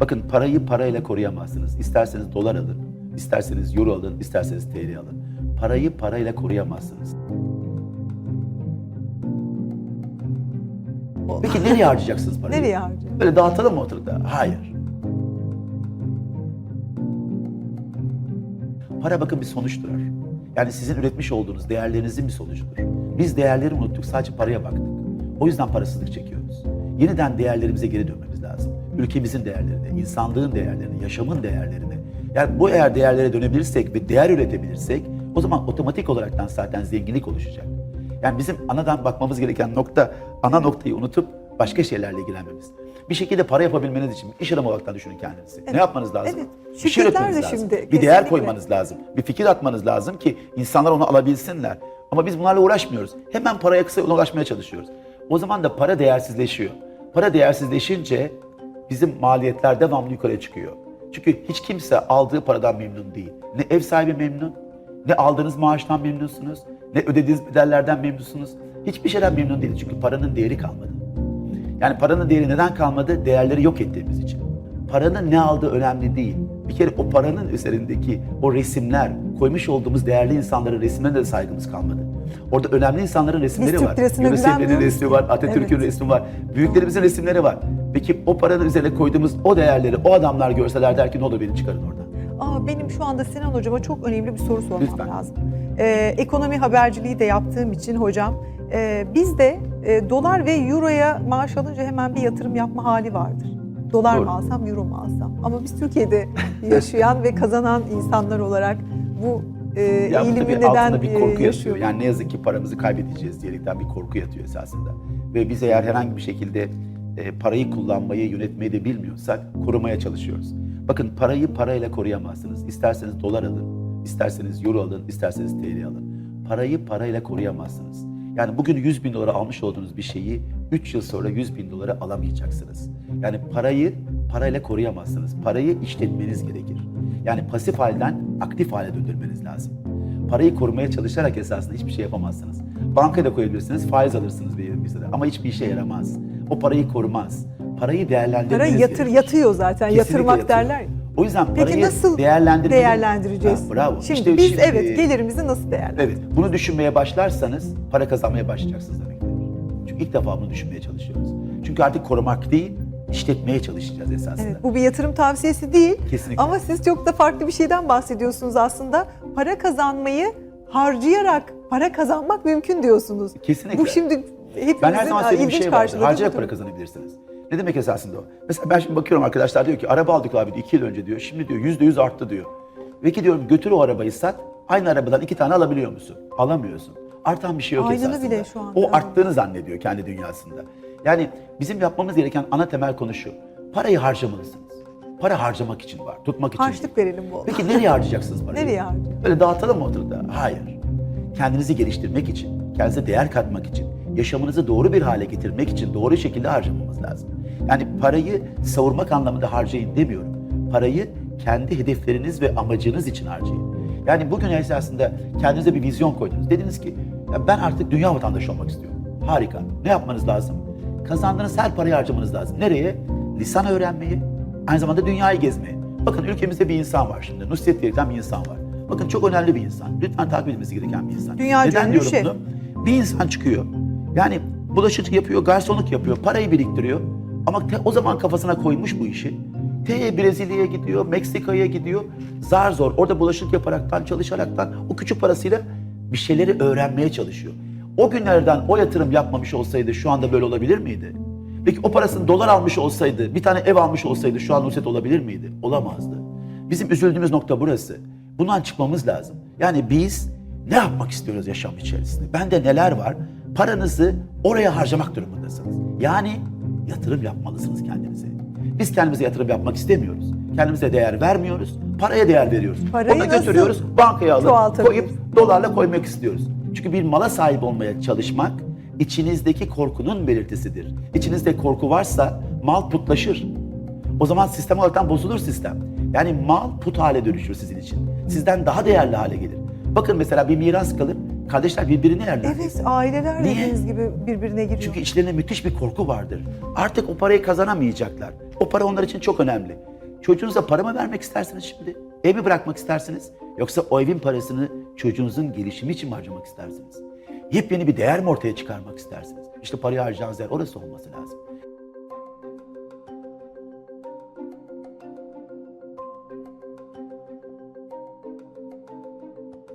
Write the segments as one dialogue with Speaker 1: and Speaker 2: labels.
Speaker 1: Bakın parayı parayla koruyamazsınız. İsterseniz dolar alın, isterseniz euro alın, isterseniz TL alın. Parayı parayla koruyamazsınız. Peki nereye harcayacaksınız parayı?
Speaker 2: Nereye harcayacağız?
Speaker 1: Böyle dağıtalım mı ortalıkta? Hayır. Para bakın bir sonuçtur. Yani sizin üretmiş olduğunuz değerlerinizin bir sonucudur. Biz değerleri unuttuk, sadece paraya baktık. O yüzden parasızlık çekiyoruz. Yeniden değerlerimize geri dönmemiz. Ülkemizin değerlerine, insanlığın değerlerine, yaşamın değerlerine. Yani bu eğer değerlere dönebilirsek ve değer üretebilirsek o zaman otomatik olaraktan zaten zenginlik oluşacak. Yani bizim anadan bakmamız gereken nokta, ana noktayı unutup başka şeylerle ilgilenmemiz. Bir şekilde para yapabilmeniz için iş adamı olaraktan düşünün kendinizi. Ne yapmanız lazım?
Speaker 2: Evet.
Speaker 1: Bir şey üretmeniz lazım.
Speaker 2: şimdi
Speaker 1: bir değer
Speaker 2: kesinlikle.
Speaker 1: koymanız lazım. Bir fikir atmanız lazım ki insanlar onu alabilsinler. Ama biz bunlarla uğraşmıyoruz. Hemen paraya kısa ulaşmaya çalışıyoruz. O zaman da para değersizleşiyor. Para değersizleşince bizim maliyetler devamlı yukarıya çıkıyor. Çünkü hiç kimse aldığı paradan memnun değil. Ne ev sahibi memnun, ne aldığınız maaştan memnunsunuz, ne ödediğiniz bedellerden memnunsunuz. Hiçbir şeyden memnun değil. Çünkü paranın değeri kalmadı. Yani paranın değeri neden kalmadı? Değerleri yok ettiğimiz için. Paranın ne aldığı önemli değil. Bir kere o paranın üzerindeki o resimler, koymuş olduğumuz değerli insanların resimlerine de saygımız kalmadı. Orada önemli insanların resimleri
Speaker 2: Türk
Speaker 1: var. Yunus Emre'nin resmi var, Atatürk'ün
Speaker 2: Evet.
Speaker 1: resmi var. Büyüklerimizin resimleri var. Peki o paranın üzerine koyduğumuz o değerleri o adamlar görseler der ki ne olur beni çıkarın oradan.
Speaker 2: Aa, benim şu anda Sinan Hocama çok önemli bir soru sormam
Speaker 1: Lütfen.
Speaker 2: lazım. Ee, ekonomi haberciliği de yaptığım için hocam, e, bizde e, dolar ve euroya maaş alınca hemen bir yatırım yapma hali vardır. Dolar
Speaker 1: Doğru.
Speaker 2: mı alsam, euro mu alsam? Ama biz Türkiye'de yaşayan ve kazanan insanlar olarak bu e,
Speaker 1: Ya
Speaker 2: eğilimi
Speaker 1: tabii
Speaker 2: neden
Speaker 1: bir
Speaker 2: e,
Speaker 1: korku yatıyor.
Speaker 2: yaşıyoruz?
Speaker 1: Yani ne yazık ki paramızı kaybedeceğiz diyerekten bir korku yatıyor esasında. Ve biz eğer herhangi bir şekilde e, parayı kullanmayı, yönetmeyi de bilmiyorsak korumaya çalışıyoruz. Bakın parayı parayla koruyamazsınız. İsterseniz dolar alın, isterseniz euro alın, isterseniz TL alın. Parayı parayla koruyamazsınız. Yani bugün 100 bin dolara almış olduğunuz bir şeyi 3 yıl sonra 100 bin dolara alamayacaksınız. Yani parayı parayla koruyamazsınız. Parayı işletmeniz gerekir. Yani pasif halden aktif hale döndürmeniz lazım. Parayı korumaya çalışarak esasında hiçbir şey yapamazsınız. Bankaya da koyabilirsiniz, faiz alırsınız bir bir sene ama hiçbir işe yaramaz. O parayı korumaz. Parayı değerlendirmeniz
Speaker 2: Para yatır,
Speaker 1: gerekir.
Speaker 2: yatıyor zaten,
Speaker 1: Kesinlikle
Speaker 2: yatırmak
Speaker 1: yatıyor.
Speaker 2: derler. ya.
Speaker 1: O yüzden
Speaker 2: Peki
Speaker 1: parayı
Speaker 2: nasıl
Speaker 1: değerlendirmeli-
Speaker 2: değerlendireceğiz?
Speaker 1: Ha, bravo.
Speaker 2: Şimdi
Speaker 1: İşte
Speaker 2: biz
Speaker 1: şimdi-
Speaker 2: evet gelirimizi nasıl değerlendireceğiz?
Speaker 1: Evet, bunu düşünmeye başlarsanız para kazanmaya başlayacaksınız demektir. Çünkü ilk defa bunu düşünmeye çalışıyoruz. Çünkü artık korumak değil, işletmeye çalışacağız esasında.
Speaker 2: Evet, bu bir yatırım tavsiyesi değil.
Speaker 1: Kesinlikle.
Speaker 2: Ama siz çok da farklı bir şeyden bahsediyorsunuz aslında. Para kazanmayı harcayarak para kazanmak mümkün diyorsunuz.
Speaker 1: Kesinlikle.
Speaker 2: Bu şimdi hepimizin
Speaker 1: Ben her zaman söylediğim bir şey
Speaker 2: karşıladığı
Speaker 1: Harcayarak para kazanabilirsiniz. Ne demek esasında o? Mesela ben şimdi bakıyorum arkadaşlar diyor ki araba aldık abi iki yıl önce diyor. Şimdi diyor yüzde yüz arttı diyor. Peki diyorum götür o arabayı sat. Aynı arabadan iki tane alabiliyor musun? Alamıyorsun. Artan bir şey yok
Speaker 2: Aynını
Speaker 1: esasında.
Speaker 2: bile şu anda,
Speaker 1: O arttığını zannediyor kendi dünyasında. Yani bizim yapmamız gereken ana temel konu şu. Parayı harcamalısınız. Para harcamak için var, tutmak için
Speaker 2: Harçlık
Speaker 1: değil.
Speaker 2: verelim bol.
Speaker 1: Peki nereye harcayacaksınız parayı?
Speaker 2: Nereye harcayacağız?
Speaker 1: Böyle dağıtalım mı ortalıkta? Hayır. Kendinizi geliştirmek için, kendinize değer katmak için, yaşamınızı doğru bir hale getirmek için doğru şekilde harcamamız lazım. Yani parayı savurmak anlamında harcayın demiyorum. Parayı kendi hedefleriniz ve amacınız için harcayın. Yani bugün esasında kendinize bir vizyon koydunuz. Dediniz ki ya ben artık dünya vatandaşı olmak istiyorum. Harika. Ne yapmanız lazım? Kazandığınız her parayı harcamanız lazım. Nereye? Lisan öğrenmeyi, aynı zamanda dünyayı gezmeyi. Bakın ülkemizde bir insan var şimdi. Nusret diyerekten bir insan var. Bakın çok önemli bir insan. Lütfen takip edilmesi gereken bir insan.
Speaker 2: Dünya
Speaker 1: Neden diyorum
Speaker 2: şef.
Speaker 1: bunu? Bir insan çıkıyor. Yani bulaşıcı yapıyor, garsonluk yapıyor, parayı biriktiriyor. Ama te- o zaman kafasına koymuş bu işi. T Brezilya'ya gidiyor, Meksika'ya gidiyor. Zar zor orada bulaşık yaparaktan, çalışaraktan o küçük parasıyla bir şeyleri öğrenmeye çalışıyor. O günlerden o yatırım yapmamış olsaydı şu anda böyle olabilir miydi? Peki o parasını dolar almış olsaydı, bir tane ev almış olsaydı şu an Nusret olabilir miydi? Olamazdı. Bizim üzüldüğümüz nokta burası. Bundan çıkmamız lazım. Yani biz ne yapmak istiyoruz yaşam içerisinde? Bende neler var? Paranızı oraya harcamak durumundasınız. Yani yatırım yapmalısınız kendinize. Biz kendimize yatırım yapmak istemiyoruz. Kendimize değer vermiyoruz. Paraya değer veriyoruz.
Speaker 2: Parayı
Speaker 1: Onu götürüyoruz, bankaya alıp koyup dolarla koymak istiyoruz. Çünkü bir mala sahip olmaya çalışmak içinizdeki korkunun belirtisidir. İçinizde korku varsa mal putlaşır. O zaman sistem olarak bozulur sistem. Yani mal put hale dönüşür sizin için. Sizden daha değerli hale gelir. Bakın mesela bir miras kalır. Kardeşler birbirini yerler.
Speaker 2: Evet aileler
Speaker 1: Niye?
Speaker 2: dediğiniz gibi birbirine giriyor.
Speaker 1: Çünkü içlerinde müthiş bir korku vardır. Artık o parayı kazanamayacaklar.
Speaker 3: O para onlar için çok önemli. Çocuğunuza para mı vermek istersiniz şimdi? Ev mi bırakmak istersiniz? Yoksa o evin parasını çocuğunuzun gelişimi için mi harcamak istersiniz? Yepyeni bir değer mi ortaya çıkarmak istersiniz? İşte parayı harcayacağınız yer orası olması lazım.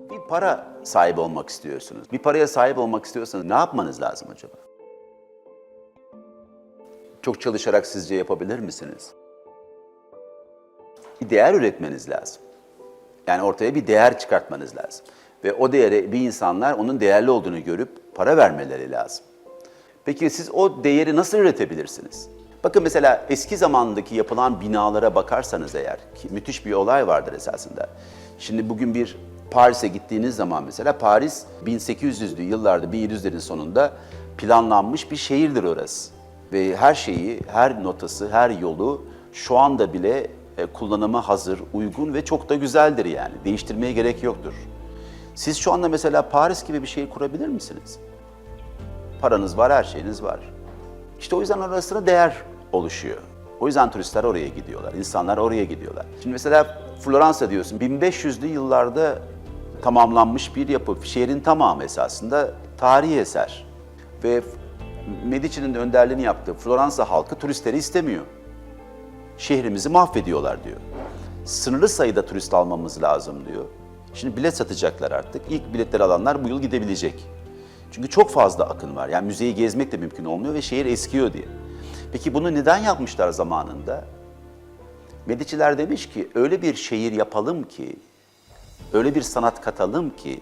Speaker 1: Bir para sahibi olmak istiyorsunuz. Bir paraya sahip olmak istiyorsanız ne yapmanız lazım acaba? Çok çalışarak sizce yapabilir misiniz? Bir değer üretmeniz lazım. Yani ortaya bir değer çıkartmanız lazım. Ve o değere bir insanlar onun değerli olduğunu görüp para vermeleri lazım. Peki siz o değeri nasıl üretebilirsiniz? Bakın mesela eski zamandaki yapılan binalara bakarsanız eğer ki müthiş bir olay vardır esasında. Şimdi bugün bir Paris'e gittiğiniz zaman mesela Paris 1800'lü yıllarda 1700'lerin sonunda planlanmış bir şehirdir orası. Ve her şeyi, her notası, her yolu şu anda bile kullanıma hazır, uygun ve çok da güzeldir yani. Değiştirmeye gerek yoktur. Siz şu anda mesela Paris gibi bir şehir kurabilir misiniz? Paranız var, her şeyiniz var. İşte o yüzden arasında değer oluşuyor. O yüzden turistler oraya gidiyorlar, insanlar oraya gidiyorlar. Şimdi mesela Floransa diyorsun, 1500'lü yıllarda tamamlanmış bir yapı. Şehrin tamamı esasında tarihi eser. Ve Medici'nin de önderliğini yaptığı Floransa halkı turistleri istemiyor. Şehrimizi mahvediyorlar diyor. Sınırlı sayıda turist almamız lazım diyor. Şimdi bilet satacaklar artık. İlk biletleri alanlar bu yıl gidebilecek. Çünkü çok fazla akın var. Yani müzeyi gezmek de mümkün olmuyor ve şehir eskiyor diye. Peki bunu neden yapmışlar zamanında? Mediciler demiş ki öyle bir şehir yapalım ki, öyle bir sanat katalım ki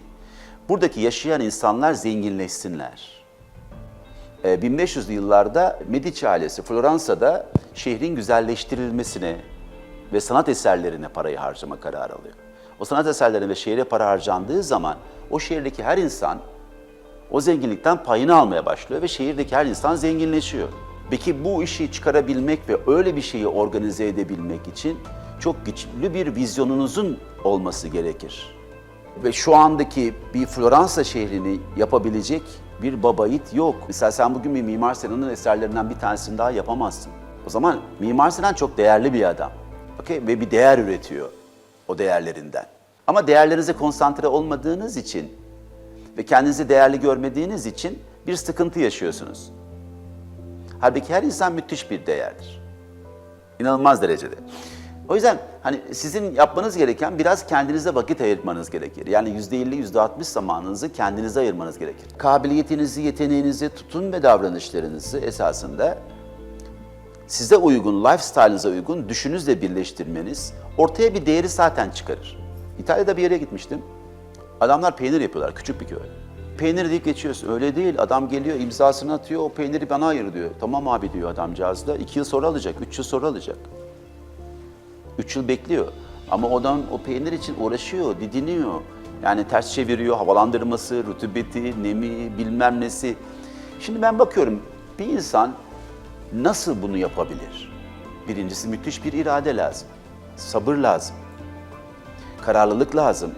Speaker 1: buradaki yaşayan insanlar zenginleşsinler. E, 1500'lü yıllarda Medici ailesi Floransa'da şehrin güzelleştirilmesine ve sanat eserlerine parayı harcama kararı alıyor. O sanat eserlerine ve şehre para harcandığı zaman o şehirdeki her insan o zenginlikten payını almaya başlıyor ve şehirdeki her insan zenginleşiyor. Peki bu işi çıkarabilmek ve öyle bir şeyi organize edebilmek için çok güçlü bir vizyonunuzun olması gerekir. Ve şu andaki bir Floransa şehrini yapabilecek bir baba yiğit yok. Mesela sen bugün bir Mimar Sinan'ın eserlerinden bir tanesini daha yapamazsın. O zaman Mimar Sinan çok değerli bir adam. Okay? Ve bir değer üretiyor o değerlerinden. Ama değerlerinize konsantre olmadığınız için ve kendinizi değerli görmediğiniz için bir sıkıntı yaşıyorsunuz. Halbuki her insan müthiş bir değerdir. İnanılmaz derecede. O yüzden hani sizin yapmanız gereken biraz kendinize vakit ayırmanız gerekir. Yani %50, %60 zamanınızı kendinize ayırmanız gerekir. Kabiliyetinizi, yeteneğinizi, tutum ve davranışlarınızı esasında size uygun, lifestyle'ınıza uygun düşünüzle birleştirmeniz ortaya bir değeri zaten çıkarır. İtalya'da bir yere gitmiştim. Adamlar peynir yapıyorlar, küçük bir köy. Peynir deyip geçiyorsun. Öyle değil. Adam geliyor, imzasını atıyor, o peyniri bana ayır diyor. Tamam abi diyor adamcağız da. İki yıl sonra alacak, üç yıl sonra alacak. Üç yıl bekliyor. Ama odan o peynir için uğraşıyor, didiniyor. Yani ters çeviriyor, havalandırması, rutubeti, nemi, bilmem nesi. Şimdi ben bakıyorum, bir insan nasıl bunu yapabilir? Birincisi müthiş bir irade lazım. Sabır lazım. Kararlılık lazım.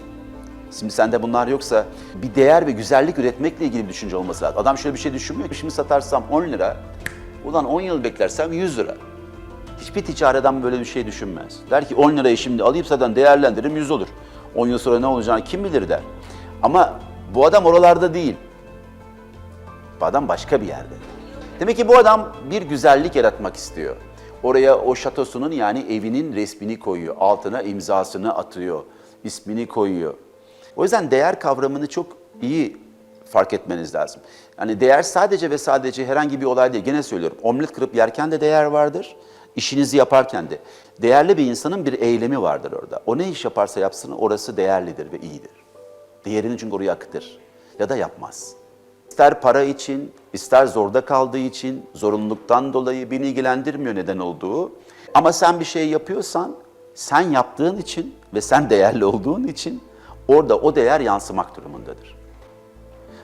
Speaker 1: Şimdi sende bunlar yoksa bir değer ve güzellik üretmekle ilgili bir düşünce olması lazım. Adam şöyle bir şey düşünmüyor ki şimdi satarsam 10 lira, ulan 10 yıl beklersem 100 lira. Hiçbir ticari adam böyle bir şey düşünmez. Der ki 10 lirayı şimdi alayım zaten değerlendiririm 100 olur. 10 yıl sonra ne olacağını kim bilir der. Ama bu adam oralarda değil. Bu adam başka bir yerde. Demek ki bu adam bir güzellik yaratmak istiyor. Oraya o şatosunun yani evinin resmini koyuyor. Altına imzasını atıyor. ismini koyuyor. O yüzden değer kavramını çok iyi fark etmeniz lazım. Yani değer sadece ve sadece herhangi bir olay değil. Gene söylüyorum. Omlet kırıp yerken de değer vardır. İşinizi yaparken de. Değerli bir insanın bir eylemi vardır orada. O ne iş yaparsa yapsın orası değerlidir ve iyidir. Değerini çünkü oraya akıtır. Ya da yapmaz. İster para için, ister zorda kaldığı için, zorunluluktan dolayı beni ilgilendirmiyor neden olduğu. Ama sen bir şey yapıyorsan, sen yaptığın için ve sen değerli olduğun için orada o değer yansımak durumundadır.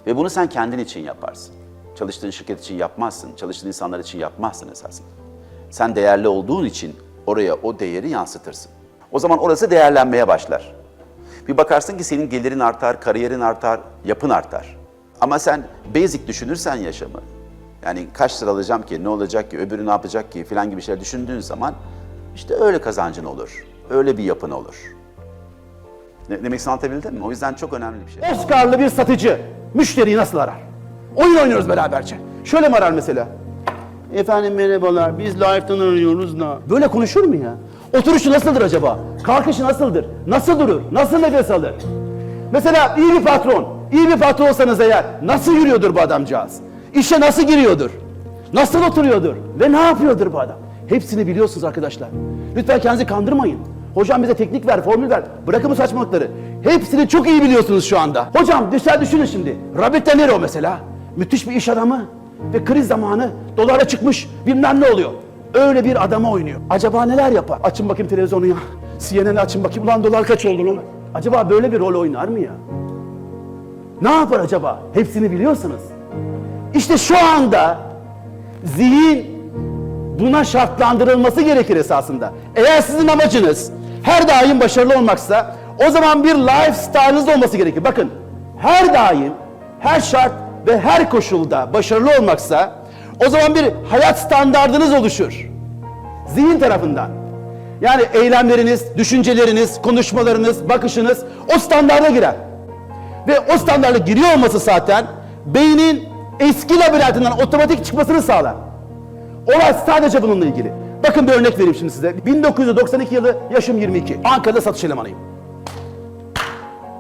Speaker 1: Ve bunu sen kendin için yaparsın. Çalıştığın şirket için yapmazsın, çalıştığın insanlar için yapmazsın esasında. Sen değerli olduğun için oraya o değeri yansıtırsın. O zaman orası değerlenmeye başlar. Bir bakarsın ki senin gelirin artar, kariyerin artar, yapın artar. Ama sen basic düşünürsen yaşamı, Yani kaç lira alacağım ki, ne olacak ki, öbürü ne yapacak ki filan gibi şeyler düşündüğün zaman işte öyle kazancın olur. Öyle bir yapın olur. Ne, demek anlatabildim mi? O yüzden çok önemli bir şey.
Speaker 4: Oscar'lı bir satıcı müşteriyi nasıl arar? Oyun oynuyoruz beraberce. Şöyle mi arar mesela? Efendim merhabalar, biz live'dan arıyoruz da. Böyle konuşur mu ya? Oturuşu nasıldır acaba? Kalkışı nasıldır? Nasıl durur? Nasıl nefes alır? Mesela iyi bir patron, iyi bir patron olsanız eğer nasıl yürüyordur bu adamcağız? İşe nasıl giriyordur? Nasıl oturuyordur? Ve ne yapıyordur bu adam? Hepsini biliyorsunuz arkadaşlar. Lütfen kendinizi kandırmayın. Hocam bize teknik ver, formül ver. Bırakın bu saçmalıkları. Hepsini çok iyi biliyorsunuz şu anda. Hocam dışarı düşünün şimdi. Robert De Niro mesela. Müthiş bir iş adamı. Ve kriz zamanı dolara çıkmış bilmem ne oluyor. Öyle bir adama oynuyor. Acaba neler yapar? Açın bakayım televizyonu ya. CNN'i açın bakayım. Ulan dolar kaç oldu lan? Acaba böyle bir rol oynar mı ya? Ne yapar acaba? Hepsini biliyorsunuz. İşte şu anda zihin buna şartlandırılması gerekir esasında. Eğer sizin amacınız her daim başarılı olmaksa o zaman bir lifestyle'ınız olması gerekir. Bakın her daim, her şart ve her koşulda başarılı olmaksa o zaman bir hayat standardınız oluşur. Zihin tarafından. Yani eylemleriniz, düşünceleriniz, konuşmalarınız, bakışınız o standarda girer. Ve o standarda giriyor olması zaten beynin eski labirentinden otomatik çıkmasını sağlar. Olay sadece bununla ilgili. Bakın bir örnek vereyim şimdi size. 1992 yılı yaşım 22. Ankara'da satış elemanıyım.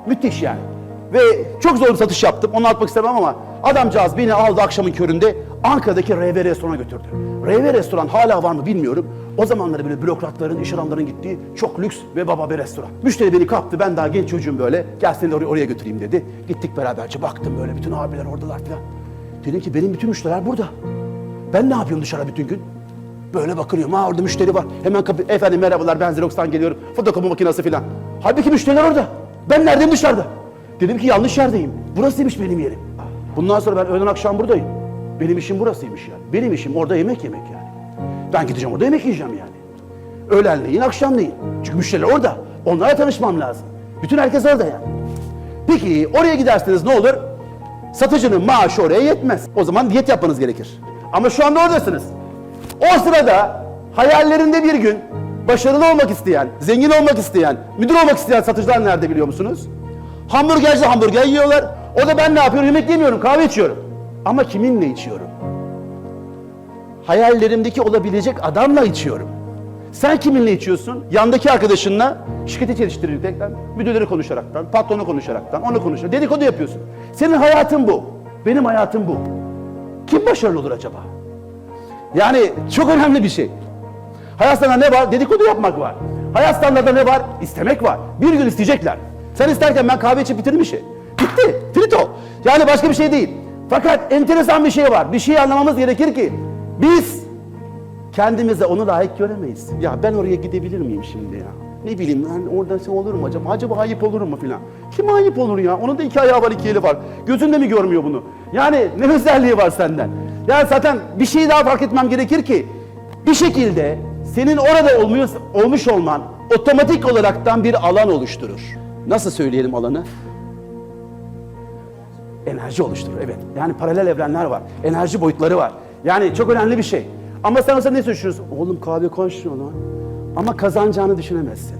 Speaker 4: Müthiş yani. Ve çok zor bir satış yaptım. Onu anlatmak istemem ama adamcağız beni aldı akşamın köründe Ankara'daki RV restorana götürdü. RV restoran hala var mı bilmiyorum. O zamanları böyle bürokratların, iş adamlarının gittiği çok lüks ve baba bir restoran. Müşteri beni kaptı. Ben daha genç çocuğum böyle. Gel seni oraya, oraya götüreyim dedi. Gittik beraberce. Baktım böyle bütün abiler oradalar falan. Dedim ki benim bütün müşteriler burada. Ben ne yapıyorum dışarı bütün gün? Böyle bakıyorum. Ha orada müşteri var. Hemen kapı. Efendim merhabalar ben Xerox'tan geliyorum. Fotokopi makinesi falan. Halbuki müşteriler orada. Ben neredeyim dışarıda? Dedim ki yanlış yerdeyim. Burasıymış benim yerim. Bundan sonra ben öğlen akşam buradayım. Benim işim burasıymış yani. Benim işim orada yemek yemek yani. Ben gideceğim orada yemek yiyeceğim yani. Öğlenleyin, akşamleyin. Çünkü müşteriler orada. Onlarla tanışmam lazım. Bütün herkes orada yani. Peki oraya giderseniz ne olur? Satıcının maaşı oraya yetmez. O zaman diyet yapmanız gerekir. Ama şu anda oradasınız. O sırada hayallerinde bir gün başarılı olmak isteyen, zengin olmak isteyen, müdür olmak isteyen satıcılar nerede biliyor musunuz? Hamburgerci hamburger yiyorlar. O da ben ne yapıyorum? Yemek yemiyorum, kahve içiyorum. Ama kiminle içiyorum? Hayallerimdeki olabilecek adamla içiyorum. Sen kiminle içiyorsun? Yandaki arkadaşınla şirketi geliştirerekten, müdürleri konuşaraktan, patronu konuşaraktan, onu konuşarak, dedikodu yapıyorsun. Senin hayatın bu. Benim hayatım bu. Kim başarılı olur acaba? Yani çok önemli bir şey. Hayat ne var? Dedikodu yapmak var. Hayat standartında ne var? İstemek var. Bir gün isteyecekler. Sen isterken ben kahve içip bitirdim işi. Bitti. Finito. Yani başka bir şey değil. Fakat enteresan bir şey var. Bir şey anlamamız gerekir ki biz kendimize onu layık göremeyiz. Ya ben oraya gidebilir miyim şimdi ya? Ne bileyim ben orada şey olur mu acaba? Acaba ayıp olur mu filan? Kim ayıp olur ya? Onun da iki ayağı var, iki eli var. Gözünde mi görmüyor bunu? Yani ne özelliği var senden? Yani zaten bir şey daha fark etmem gerekir ki bir şekilde senin orada olmuş olman otomatik olaraktan bir alan oluşturur. Nasıl söyleyelim alanı? Enerji oluşturur evet. Yani paralel evrenler var. Enerji boyutları var. Yani çok önemli bir şey. Ama sen olsa ne düşünüyorsun? Oğlum kahve kaç lira lan? Ama kazanacağını düşünemezsin.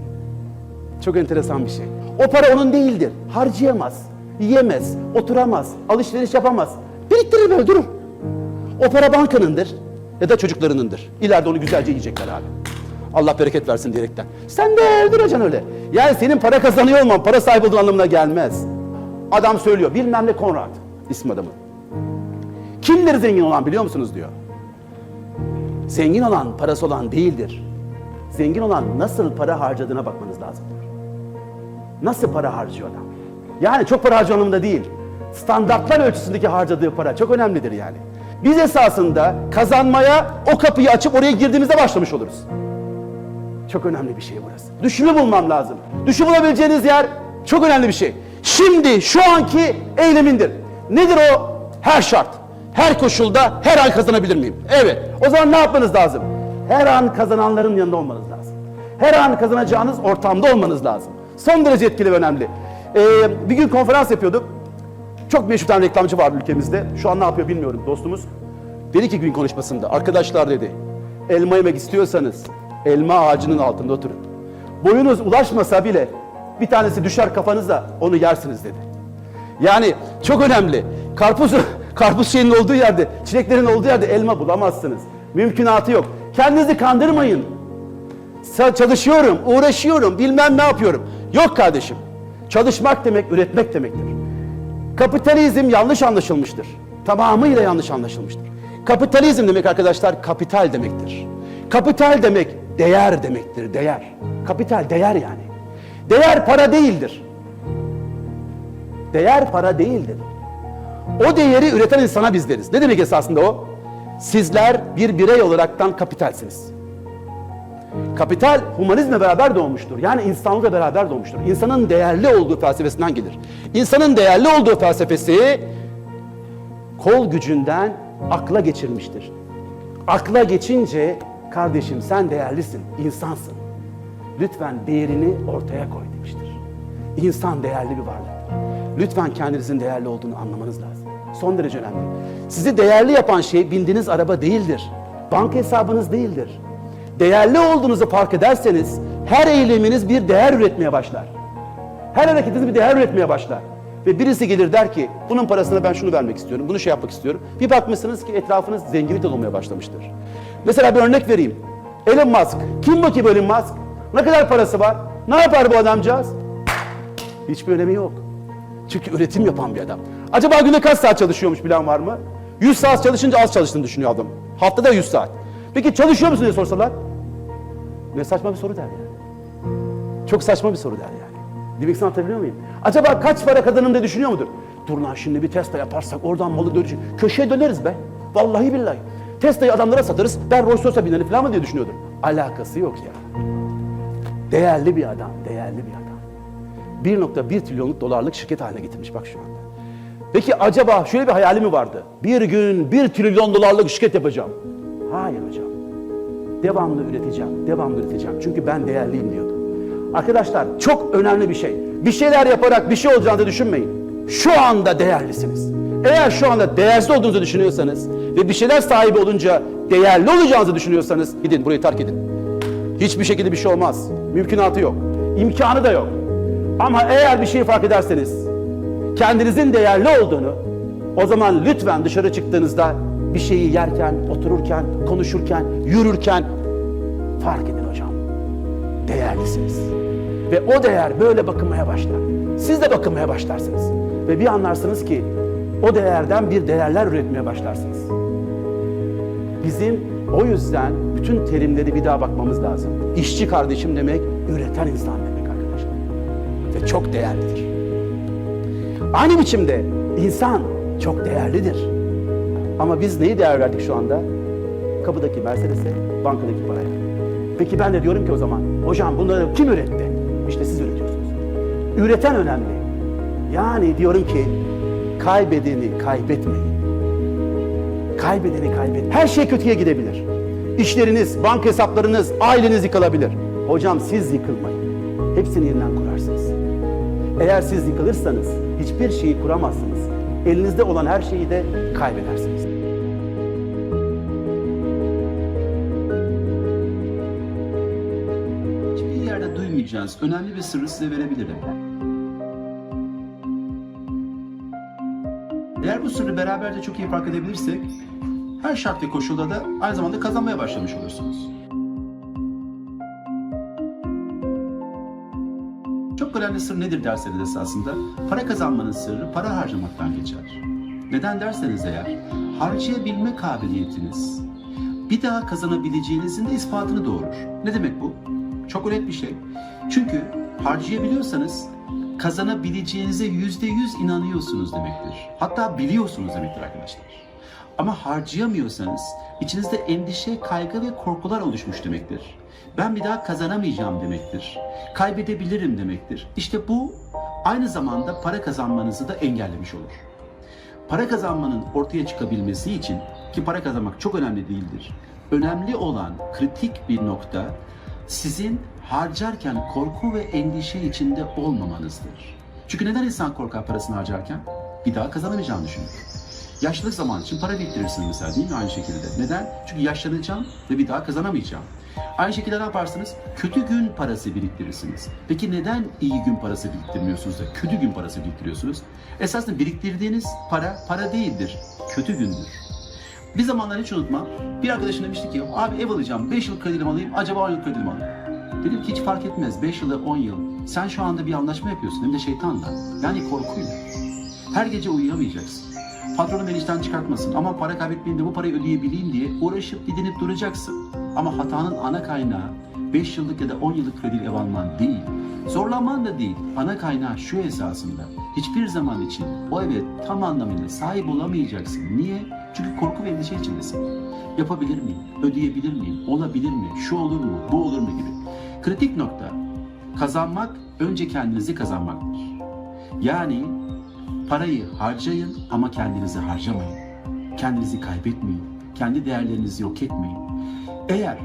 Speaker 4: Çok enteresan bir şey. O para onun değildir. Harcayamaz, yiyemez, oturamaz, alışveriş yapamaz. Biriktirir böyle durur. O para bankanındır ya da çocuklarınındır. İleride onu güzelce yiyecekler abi. Allah bereket versin diyerekten. Sen de duracaksın öyle. Yani senin para kazanıyor olman para sahibi olduğun anlamına gelmez. Adam söylüyor bilmem ne Konrad ismi adamın. Kimdir zengin olan biliyor musunuz diyor. Zengin olan parası olan değildir. Zengin olan nasıl para harcadığına bakmanız lazım. Nasıl para harcıyor adam? Yani çok para harcıyor anlamında değil. Standartlar ölçüsündeki harcadığı para çok önemlidir yani. Biz esasında kazanmaya o kapıyı açıp oraya girdiğimizde başlamış oluruz. Çok önemli bir şey burası. Düşümü bulmam lazım. Düşü bulabileceğiniz yer çok önemli bir şey. Şimdi şu anki eylemindir. Nedir o? Her şart, her koşulda her an kazanabilir miyim? Evet. O zaman ne yapmanız lazım? Her an kazananların yanında olmanız lazım. Her an kazanacağınız ortamda olmanız lazım. Son derece etkili ve önemli. Ee, bir gün konferans yapıyorduk. Çok meşhur tane reklamcı var ülkemizde. Şu an ne yapıyor bilmiyorum dostumuz. Dedi ki gün konuşmasında, arkadaşlar dedi, elma yemek istiyorsanız elma ağacının altında oturun. Boyunuz ulaşmasa bile bir tanesi düşer kafanıza onu yersiniz dedi. Yani çok önemli. Karpuz karpuz şeyinin olduğu yerde, çileklerin olduğu yerde elma bulamazsınız. Mümkünatı yok. Kendinizi kandırmayın. Çalışıyorum, uğraşıyorum, bilmem ne yapıyorum. Yok kardeşim. Çalışmak demek üretmek demektir. Kapitalizm yanlış anlaşılmıştır. Tamamıyla yanlış anlaşılmıştır. Kapitalizm demek arkadaşlar kapital demektir. Kapital demek değer demektir, değer. Kapital değer yani. Değer para değildir. Değer para değildir. O değeri üreten insana biz deriz. Ne demek esasında o? Sizler bir birey olaraktan kapitalsiniz. Kapital humanizmle beraber doğmuştur. Yani insanlıkla beraber doğmuştur. İnsanın değerli olduğu felsefesinden gelir. İnsanın değerli olduğu felsefesi kol gücünden akla geçirmiştir. Akla geçince kardeşim sen değerlisin, insansın. Lütfen değerini ortaya koy demiştir. İnsan değerli bir varlıktır. Lütfen kendinizin değerli olduğunu anlamanız lazım. Son derece önemli. Sizi değerli yapan şey bindiğiniz araba değildir. Banka hesabınız değildir. Değerli olduğunuzu fark ederseniz her eyleminiz bir değer üretmeye başlar. Her hareketiniz bir değer üretmeye başlar. Ve birisi gelir der ki bunun parasına ben şunu vermek istiyorum, bunu şey yapmak istiyorum. Bir bakmışsınız ki etrafınız zenginlik olmaya başlamıştır. Mesela bir örnek vereyim. Elon Musk. Kim bakayım Elon Musk? Ne kadar parası var? Ne yapar bu adamcağız? Hiçbir önemi yok. Çünkü üretim yapan bir adam. Acaba günde kaç saat çalışıyormuş bilen var mı? 100 saat çalışınca az çalıştığını düşünüyor adam. Haftada 100 saat. Peki çalışıyor musun diye sorsalar? Ne saçma bir soru der yani. Çok saçma bir soru der yani. Demek anlatabiliyor muyum? Acaba kaç para kazanırım diye düşünüyor mudur? Dur lan şimdi bir Tesla yaparsak oradan malı dönecek. Köşeye döneriz be. Vallahi billahi. Tesla'yı adamlara satarız. Ben Rolls Royce'a binerim falan mı diye düşünüyordur. Alakası yok ya. Değerli bir adam, değerli bir adam. 1.1 trilyonluk dolarlık şirket haline getirmiş bak şu anda. Peki acaba şöyle bir hayali mi vardı? Bir gün 1 trilyon dolarlık şirket yapacağım. Hayır hocam. Devamlı üreteceğim, devamlı üreteceğim. Çünkü ben değerliyim diyordu. Arkadaşlar çok önemli bir şey. Bir şeyler yaparak bir şey olacağını düşünmeyin. Şu anda değerlisiniz. Eğer şu anda değersiz olduğunuzu düşünüyorsanız ve bir şeyler sahibi olunca değerli olacağınızı düşünüyorsanız gidin burayı terk edin. Hiçbir şekilde bir şey olmaz. Mümkünatı yok. İmkanı da yok. Ama eğer bir şeyi fark ederseniz, kendinizin değerli olduğunu, o zaman lütfen dışarı çıktığınızda bir şeyi yerken, otururken, konuşurken, yürürken fark edin hocam. Değerlisiniz. Ve o değer böyle bakılmaya başlar. Siz de bakılmaya başlarsınız. Ve bir anlarsınız ki o değerden bir değerler üretmeye başlarsınız. Bizim o yüzden bütün terimleri bir daha bakmamız lazım. İşçi kardeşim demek, üreten insan demek arkadaşlar. Ve çok değerlidir. Aynı biçimde insan çok değerlidir. Ama biz neyi değer verdik şu anda? Kapıdaki Mercedes'e, bankadaki paraya. Peki ben de diyorum ki o zaman, hocam bunları kim üretti? İşte siz üretiyorsunuz. Üreten önemli. Yani diyorum ki, kaybedeni kaybetmeyin. Kaybedeni kaybet. Her şey kötüye gidebilir. İşleriniz, banka hesaplarınız, aileniz yıkılabilir. Hocam siz yıkılmayın. Hepsini yeniden kurarsınız. Eğer siz yıkılırsanız hiçbir şeyi kuramazsınız. Elinizde olan her şeyi de kaybedersiniz.
Speaker 1: Hiçbir yerde duymayacağınız önemli bir sırrı size verebilirim. Sırrı beraberce çok iyi fark edebilirsek, her şart ve koşulda da aynı zamanda kazanmaya başlamış olursunuz. Çok önemli sır nedir derseniz esasında, para kazanmanın sırrı para harcamaktan geçer. Neden derseniz eğer, harcayabilme kabiliyetiniz, bir daha kazanabileceğinizin de ispatını doğurur. Ne demek bu? Çok net bir şey. Çünkü harcayabiliyorsanız kazanabileceğinize yüzde yüz inanıyorsunuz demektir. Hatta biliyorsunuz demektir arkadaşlar. Ama harcayamıyorsanız içinizde endişe, kaygı ve korkular oluşmuş demektir. Ben bir daha kazanamayacağım demektir. Kaybedebilirim demektir. İşte bu aynı zamanda para kazanmanızı da engellemiş olur. Para kazanmanın ortaya çıkabilmesi için ki para kazanmak çok önemli değildir. Önemli olan kritik bir nokta sizin harcarken korku ve endişe içinde olmamanızdır. Çünkü neden insan korkar parasını harcarken? Bir daha kazanamayacağını düşünür. Yaşlılık zamanı için para biriktirirsiniz mesela değil mi aynı şekilde? Neden? Çünkü yaşlanacağım ve bir daha kazanamayacağım. Aynı şekilde ne yaparsınız? Kötü gün parası biriktirirsiniz. Peki neden iyi gün parası biriktirmiyorsunuz da kötü gün parası biriktiriyorsunuz? Esasında biriktirdiğiniz para para değildir, kötü gündür. Bir zamanlar hiç unutmam. Bir arkadaşım demişti ki abi ev alacağım 5 yıl kredi mi alayım acaba 10 yıl kredi mi alayım? Dedim ki hiç fark etmez 5 yılı 10 yıl. Sen şu anda bir anlaşma yapıyorsun hem de şeytanla. Yani korkuyla. Her gece uyuyamayacaksın. Patronun beni işten çıkartmasın ama para kaybetmeyeyim de bu parayı ödeyebileyim diye uğraşıp didinip duracaksın. Ama hatanın ana kaynağı 5 yıllık ya da 10 yıllık kredi ev alman değil. Zorlanman da değil. Ana kaynağı şu esasında. Hiçbir zaman için o eve tam anlamıyla sahip olamayacaksın. Niye? Çünkü korku ve endişe içindesin. Yapabilir miyim? Ödeyebilir miyim? Olabilir mi? Şu olur mu? Bu olur mu gibi. Kritik nokta. Kazanmak önce kendinizi kazanmaktır. Yani parayı harcayın ama kendinizi harcamayın. Kendinizi kaybetmeyin. Kendi değerlerinizi yok etmeyin. Eğer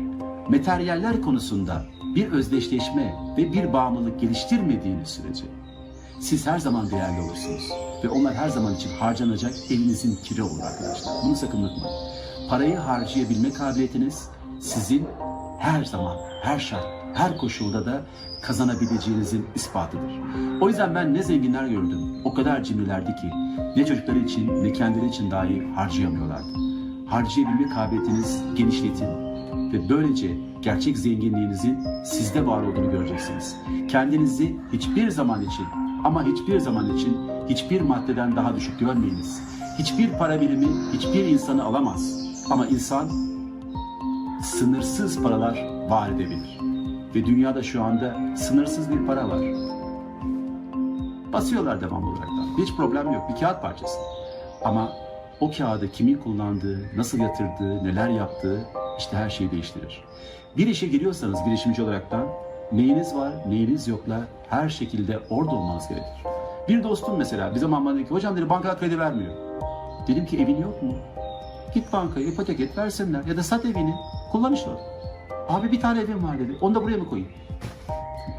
Speaker 1: materyaller konusunda bir özdeşleşme ve bir bağımlılık geliştirmediğiniz sürece siz her zaman değerli olursunuz. Ve onlar her zaman için harcanacak elinizin kiri olur arkadaşlar. Bunu sakın unutmayın. Parayı harcayabilme kabiliyetiniz sizin her zaman, her şart, her koşulda da kazanabileceğinizin ispatıdır. O yüzden ben ne zenginler gördüm, o kadar cimrilerdi ki ne çocukları için ne kendileri için dahi harcayamıyorlardı. Harcayabilme kabiliyetiniz genişletin ve böylece gerçek zenginliğinizin sizde var olduğunu göreceksiniz. Kendinizi hiçbir zaman için ama hiçbir zaman için hiçbir maddeden daha düşük görmeyiniz. Hiçbir para birimi hiçbir insanı alamaz. Ama insan sınırsız paralar var edebilir. Ve dünyada şu anda sınırsız bir para var. Basıyorlar devamlı olarak da. Hiç problem yok. Bir kağıt parçası. Ama o kağıdı kimin kullandığı, nasıl yatırdığı, neler yaptığı işte her şeyi değiştirir. Bir işe giriyorsanız girişimci olaraktan neyiniz var, neyiniz yokla her şekilde orada olmanız gerekir. Bir dostum mesela bir zaman bana dedi ki hocam dedi banka kredi vermiyor. Dedim ki evin yok mu? Git bankaya ipotek et versinler ya da sat evini kullan işte. Abi bir tane evim var dedi. Onu da buraya mı koyayım?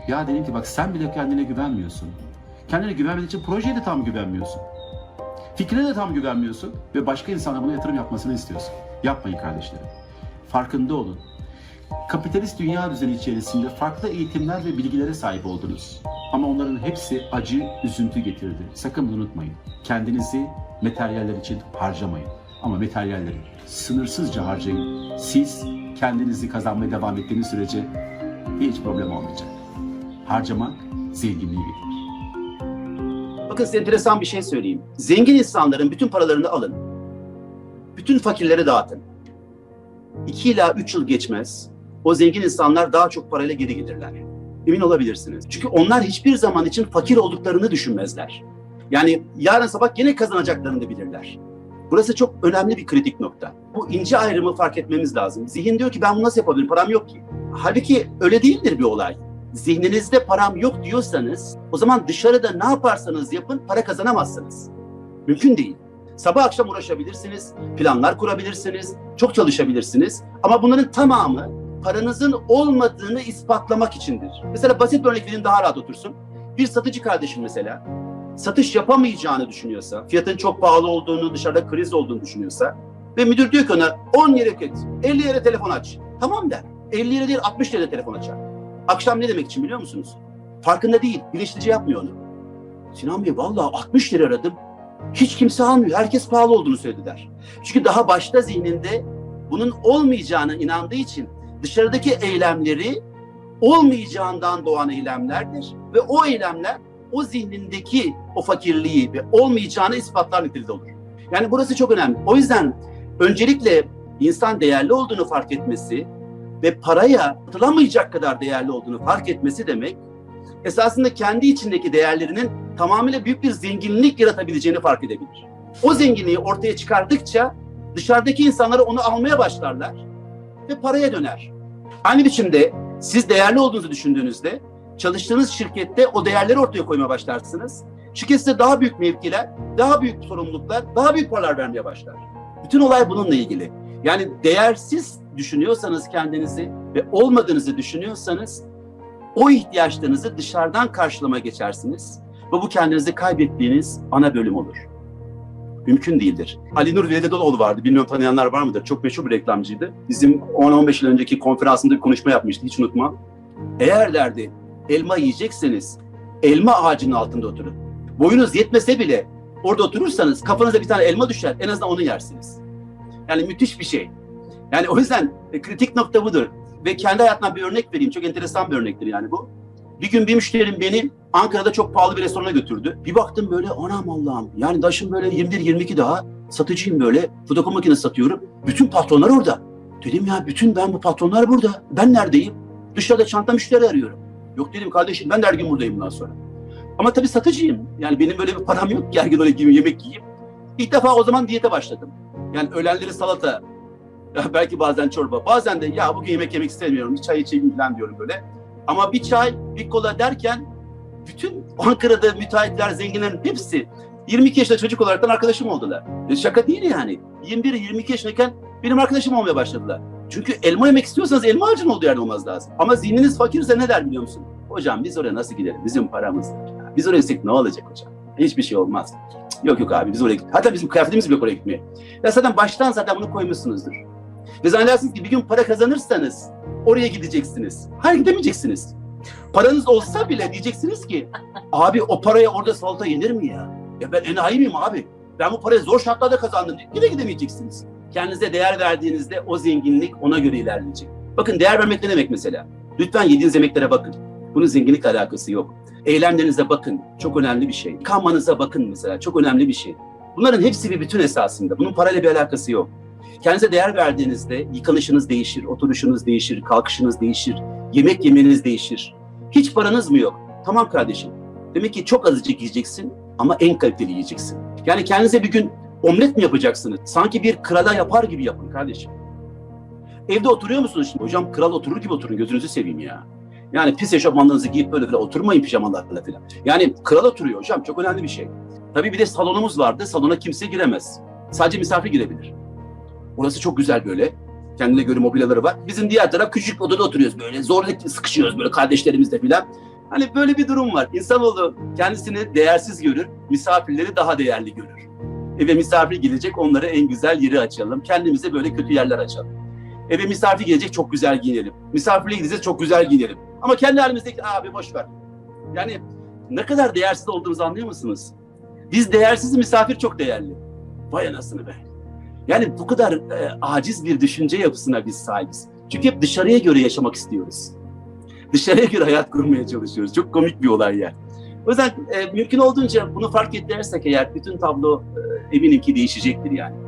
Speaker 1: Ya dedim ki bak sen bile kendine güvenmiyorsun. Kendine güvenmediğin için projeye de tam güvenmiyorsun. Fikrine de tam güvenmiyorsun ve başka insana buna yatırım yapmasını istiyorsun. Yapmayın kardeşlerim. Farkında olun. Kapitalist dünya düzeni içerisinde farklı eğitimler ve bilgilere sahip oldunuz. Ama onların hepsi acı, üzüntü getirdi. Sakın unutmayın. Kendinizi materyaller için harcamayın. Ama materyalleri sınırsızca harcayın. Siz kendinizi kazanmaya devam ettiğiniz sürece hiç problem olmayacak. Harcamak zenginliği getirir.
Speaker 4: Bakın size enteresan bir şey söyleyeyim. Zengin insanların bütün paralarını alın. Bütün fakirlere dağıtın. 2 ila 3 yıl geçmez. O zengin insanlar daha çok parayla geri gelirler. Emin olabilirsiniz. Çünkü onlar hiçbir zaman için fakir olduklarını düşünmezler. Yani yarın sabah yine kazanacaklarını bilirler. Burası çok önemli bir kritik nokta. Bu ince ayrımı fark etmemiz lazım. Zihin diyor ki ben bunu nasıl yapabilirim? Param yok ki. Halbuki öyle değildir bir olay. Zihninizde param yok diyorsanız o zaman dışarıda ne yaparsanız yapın para kazanamazsınız. Mümkün değil. Sabah akşam uğraşabilirsiniz, planlar kurabilirsiniz, çok çalışabilirsiniz ama bunların tamamı paranızın olmadığını ispatlamak içindir. Mesela basit bir örnek vereyim daha rahat otursun. Bir satıcı kardeşim mesela satış yapamayacağını düşünüyorsa, fiyatın çok pahalı olduğunu, dışarıda kriz olduğunu düşünüyorsa ve müdür diyor ki ona 10 yere git, 50 yere telefon aç. Tamam der. 50 yere değil 60 yere telefon açar. Akşam ne demek için biliyor musunuz? Farkında değil, bilinçlice yapmıyor onu. Sinan Bey vallahi 60 lira aradım. Hiç kimse almıyor. Herkes pahalı olduğunu söyledi der. Çünkü daha başta zihninde bunun olmayacağına inandığı için dışarıdaki eylemleri olmayacağından doğan eylemlerdir. Ve o eylemler o zihnindeki o fakirliği ve olmayacağını ispatlar niteliğinde olur. Yani burası çok önemli. O yüzden öncelikle insan değerli olduğunu fark etmesi ve paraya atılamayacak kadar değerli olduğunu fark etmesi demek esasında kendi içindeki değerlerinin tamamıyla büyük bir zenginlik yaratabileceğini fark edebilir. O zenginliği ortaya çıkardıkça dışarıdaki insanlar onu almaya başlarlar ve paraya döner. Aynı biçimde siz değerli olduğunuzu düşündüğünüzde çalıştığınız şirkette o değerleri ortaya koymaya başlarsınız. Şirket size daha büyük mevkiler, daha büyük sorumluluklar, daha büyük paralar vermeye başlar. Bütün olay bununla ilgili. Yani değersiz düşünüyorsanız kendinizi ve olmadığınızı düşünüyorsanız o ihtiyaçlarınızı dışarıdan karşılama geçersiniz ve bu kendinizi kaybettiğiniz ana bölüm olur. Mümkün değildir. Ali Nur Velidoğlu vardı. Bilmiyorum tanıyanlar var mıdır? Çok meşhur bir reklamcıydı. Bizim 10-15 yıl önceki konferansında bir konuşma yapmıştı. Hiç unutmam. Eğer derdi elma yiyecekseniz elma ağacının altında oturun. Boyunuz yetmese bile orada oturursanız kafanıza bir tane elma düşer. En azından onu yersiniz. Yani müthiş bir şey. Yani o yüzden e, kritik nokta budur. Ve kendi hayatımdan bir örnek vereyim. Çok enteresan bir örnektir yani bu. Bir gün bir müşterim beni Ankara'da çok pahalı bir restorana götürdü. Bir baktım böyle anam Allah'ım. Yani daşım böyle 21-22 daha satıcıyım böyle. Fotokopi makinesi satıyorum. Bütün patronlar orada. Dedim ya bütün ben bu patronlar burada. Ben neredeyim? Dışarıda çanta müşteri arıyorum. Yok dedim kardeşim ben de her gün buradayım bundan sonra. Ama tabii satıcıyım. Yani benim böyle bir param yok ki her gün öyle gibi yemek yiyeyim. İlk defa o zaman diyete başladım. Yani öğlenleri salata, belki bazen çorba, bazen de ya bugün yemek yemek istemiyorum, bir çay içeyim falan diyorum böyle. Ama bir çay, bir kola derken bütün Ankara'da müteahhitler, zenginlerin hepsi 22 yaşında çocuk olaraktan arkadaşım oldular. E şaka değil yani. 21-22 yaşındayken benim arkadaşım olmaya başladılar. Çünkü elma yemek istiyorsanız elma ağacının olduğu yerde olmaz lazım. Ama zihniniz fakirse ne der biliyor musun? Hocam biz oraya nasıl gidelim? Bizim paramız var. Biz oraya gitsek ne olacak hocam? Hiçbir şey olmaz. Yok yok abi biz oraya gitmeyiz. Hatta bizim kıyafetimiz bile oraya gitmeye. Ya zaten baştan zaten bunu koymuşsunuzdur. Ve zannedersiniz ki bir gün para kazanırsanız oraya gideceksiniz. Hayır gidemeyeceksiniz. Paranız olsa bile diyeceksiniz ki abi o paraya orada salata yenir mi ya? Ya ben enayi miyim abi? Ben bu parayı zor şartlarda kazandım yine gidemeyeceksiniz. Kendinize değer verdiğinizde o zenginlik ona göre ilerleyecek. Bakın değer vermek ne demek mesela? Lütfen yediğiniz yemeklere bakın. Bunun zenginlikle alakası yok. Eylemlerinize bakın. Çok önemli bir şey. Kanmanıza bakın mesela. Çok önemli bir şey. Bunların hepsi bir bütün esasında. Bunun parayla bir alakası yok. Kendinize değer verdiğinizde yıkanışınız değişir, oturuşunuz değişir, kalkışınız değişir, yemek yemeniz değişir. Hiç paranız mı yok? Tamam kardeşim. Demek ki çok azıcık yiyeceksin ama en kaliteli yiyeceksin. Yani kendinize bir gün omlet mi yapacaksınız? Sanki bir krala yapar gibi yapın kardeşim. Evde oturuyor musunuz şimdi? Hocam kral oturur gibi oturun gözünüzü seveyim ya. Yani pis eşofmanlarınızı giyip böyle falan oturmayın pijamalarla falan. Yani kral oturuyor hocam çok önemli bir şey. Tabii bir de salonumuz vardı. Salona kimse giremez. Sadece misafir girebilir. Orası çok güzel böyle. Kendine göre mobilyaları var. Bizim diğer taraf küçük odada oturuyoruz böyle. Zorla sıkışıyoruz böyle kardeşlerimizle filan. Hani böyle bir durum var. İnsanoğlu kendisini değersiz görür, misafirleri daha değerli görür. Eve misafir gelecek onlara en güzel yeri açalım. Kendimize böyle kötü yerler açalım. Eve misafir gelecek çok güzel giyinelim. Misafirliğe gideceğiz çok güzel giyinelim. Ama kendi halimizdeki abi boş ver. Yani ne kadar değersiz olduğumuzu anlıyor musunuz? Biz değersiz, misafir çok değerli. Vay anasını be. Yani bu kadar e, aciz bir düşünce yapısına biz sahibiz. Çünkü hep dışarıya göre yaşamak istiyoruz. Dışarıya göre hayat kurmaya çalışıyoruz. Çok komik bir olay yani. O yüzden e, mümkün olduğunca bunu fark edersek eğer bütün tablo e, eminim ki değişecektir yani.